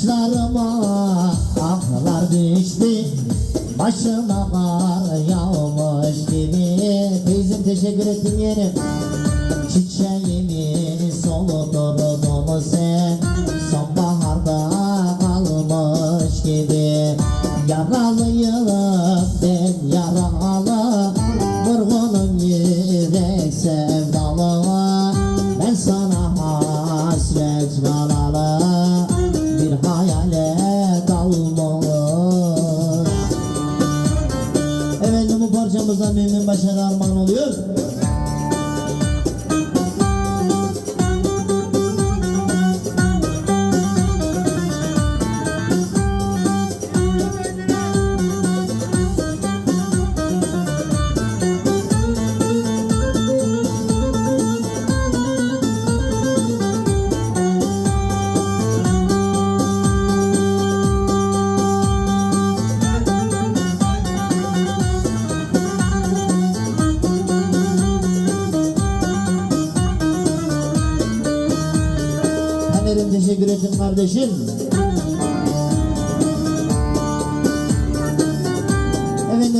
saçlarıma ahlar düştü. Başıma kar yağmış gibi. Teyzem teşekkür ettim yerim. Çiçeğimi soluturdun sen.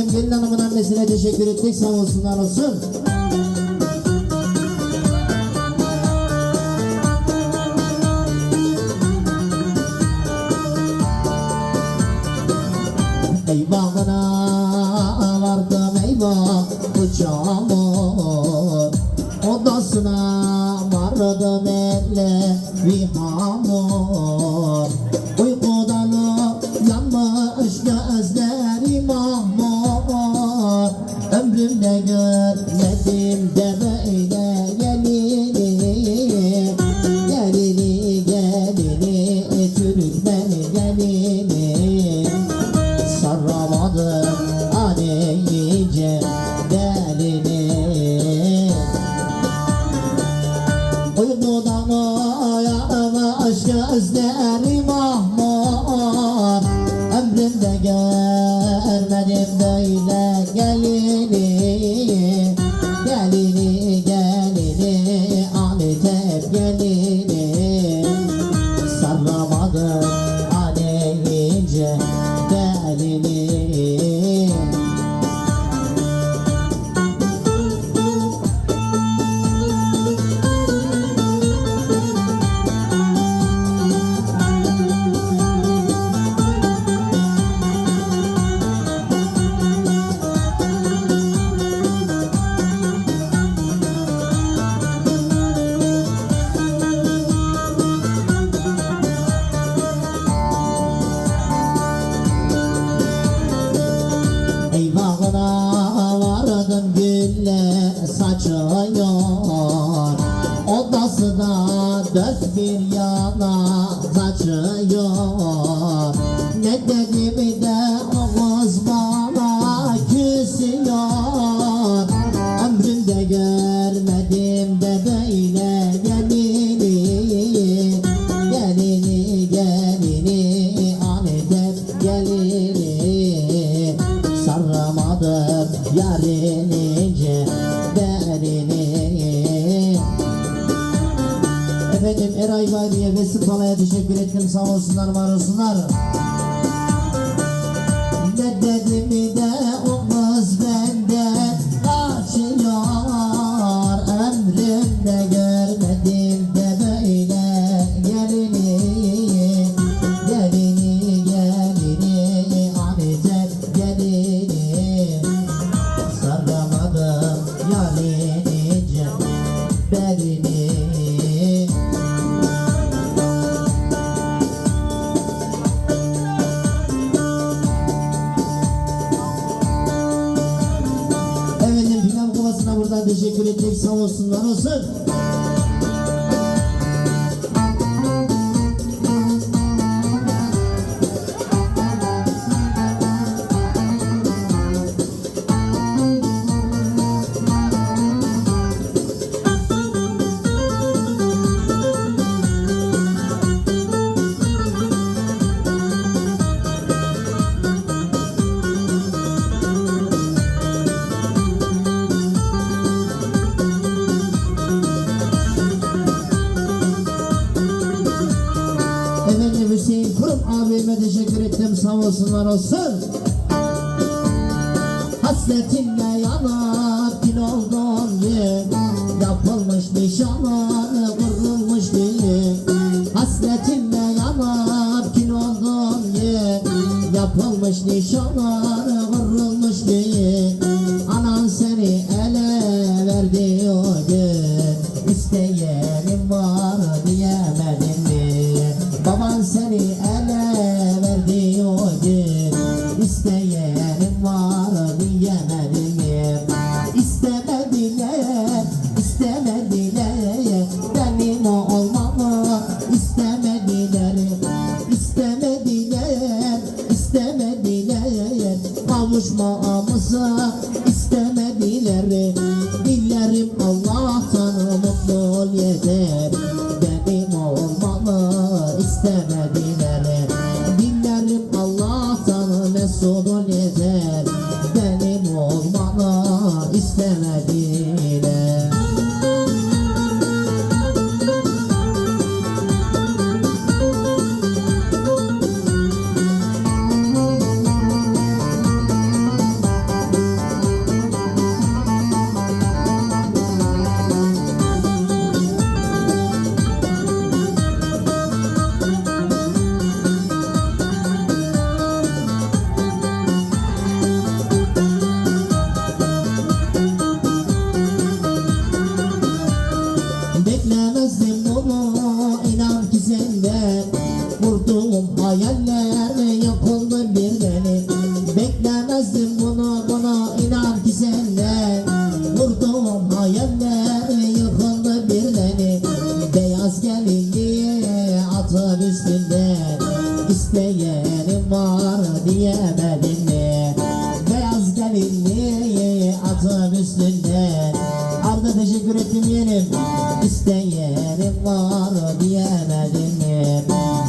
Efendim Gelin Hanım'ın annesine teşekkür ettik. Sağ olsunlar olsun. ọgbà dayanamam Kin oldum ye Yapılmış nişanlar vurulmuş diye yeterim Allah sana mutlu yeter. Benim olmanı istemedim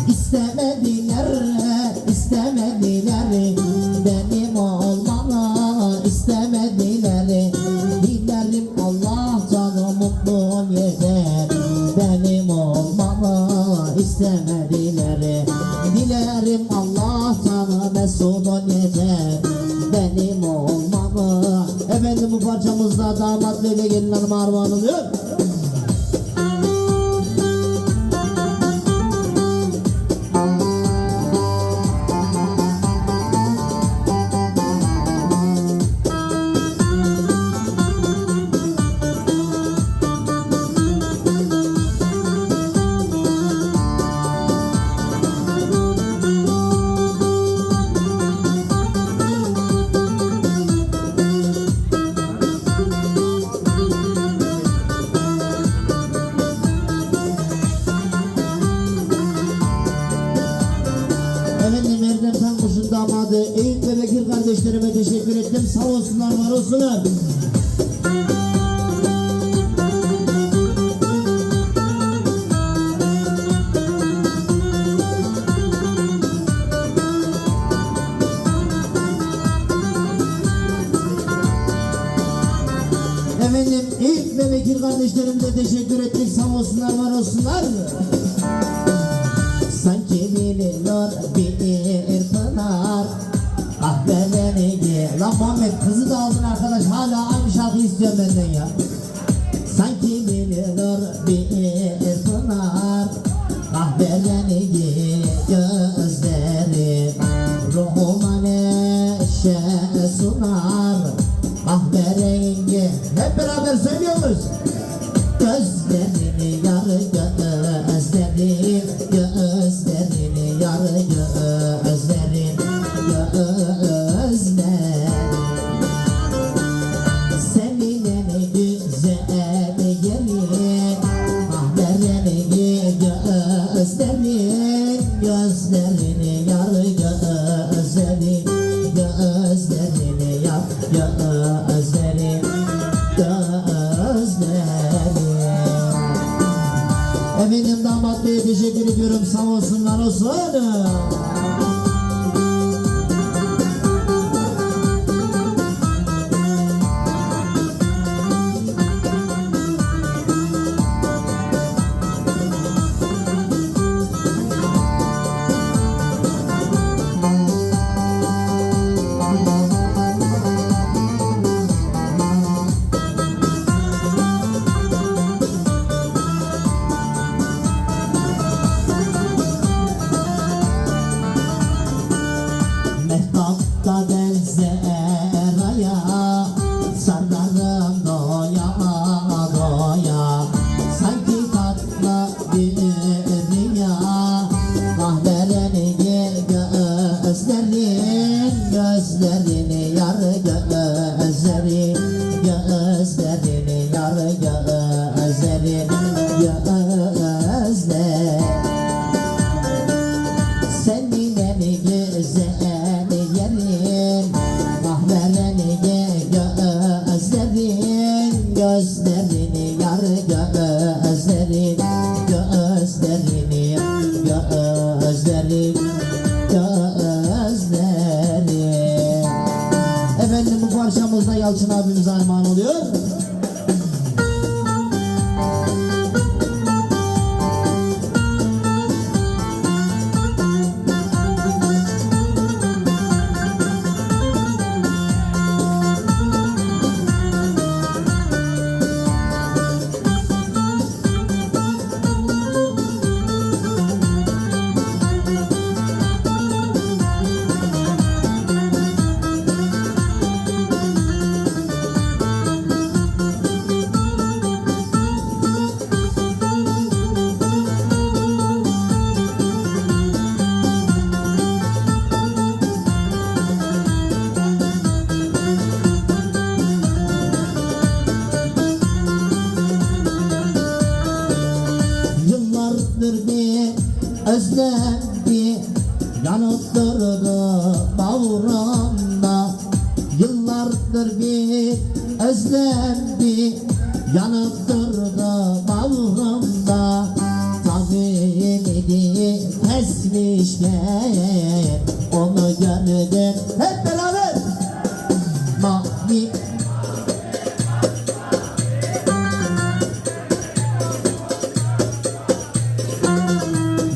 İstemediler, istemediler. Benim olmamı istemediler. Dilerim Allah canı mutlum yeter Benim olmamı istemediler. Dilerim Allah canı mesudun yeter Benim olmamı Efendim bu parçamızda damat ile gelin hanım armağan oluyor. İlk ve vekil kardeşlerimize teşekkür ettik. Sağ olsunlar, var olsunlar. Sanki bilinor bir pınar. Ah be beni gel. Lan Muhammed kızı da aldın arkadaş. Hala aynı şarkı istiyor benden ya. Sanki bilinor bir pınar. Ah be beni gel gözleri. Ruhuma neşe sunar. Ah rengi Hep beraber söylüyoruz. Gözlerini yar gözlerin Gözlerini yar gözlerin Gözlerin ediyorum sağ olsunlar olsun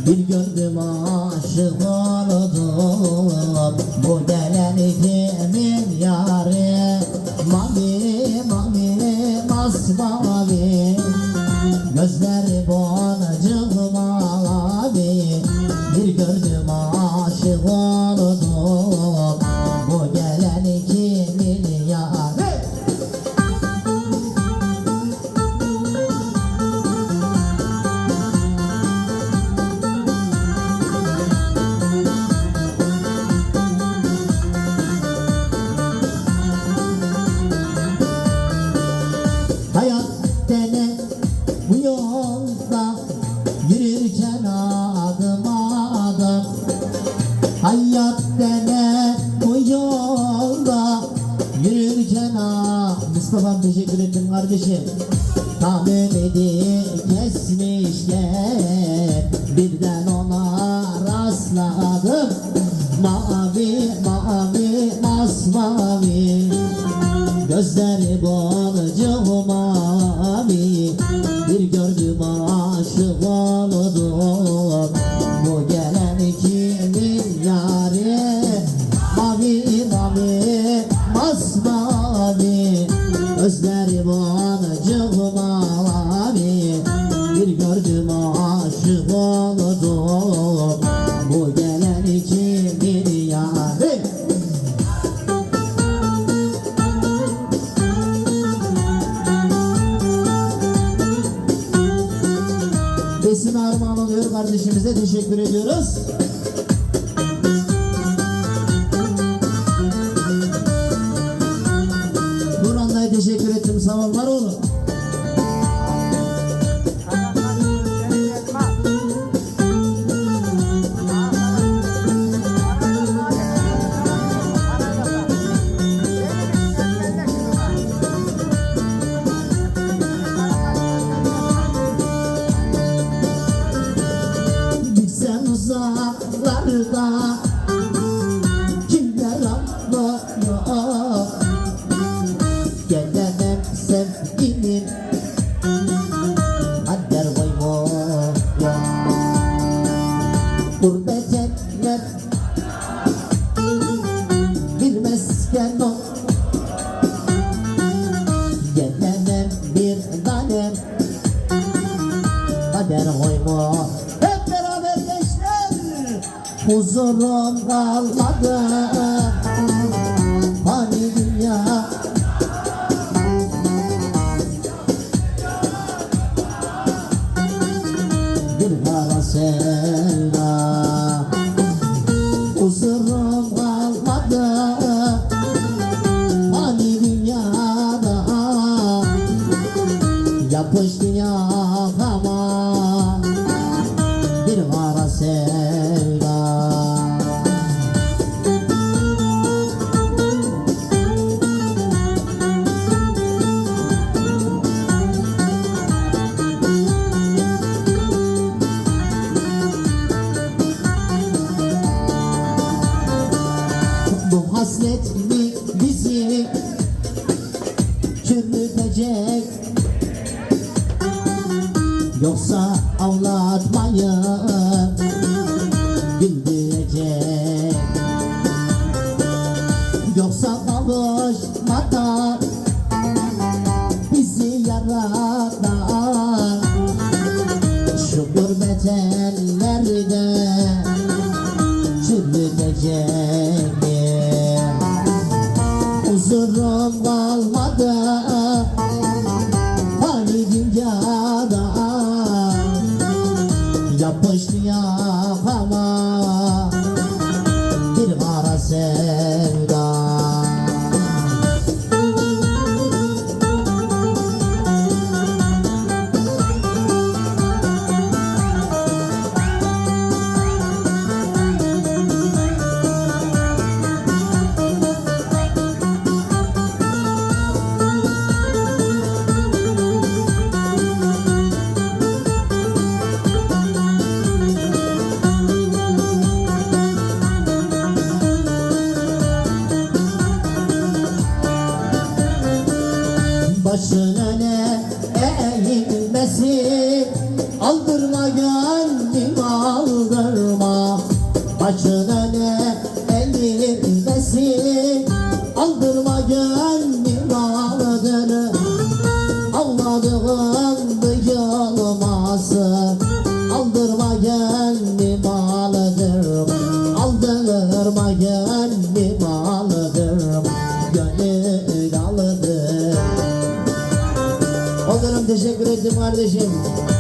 Bir gördüm aşık ettim kardeşim istedim Yemedim bir tanem Kader koyma Hep beraber gençler. Huzurum kalmadı Hani dünya bir vara sevda Varejão.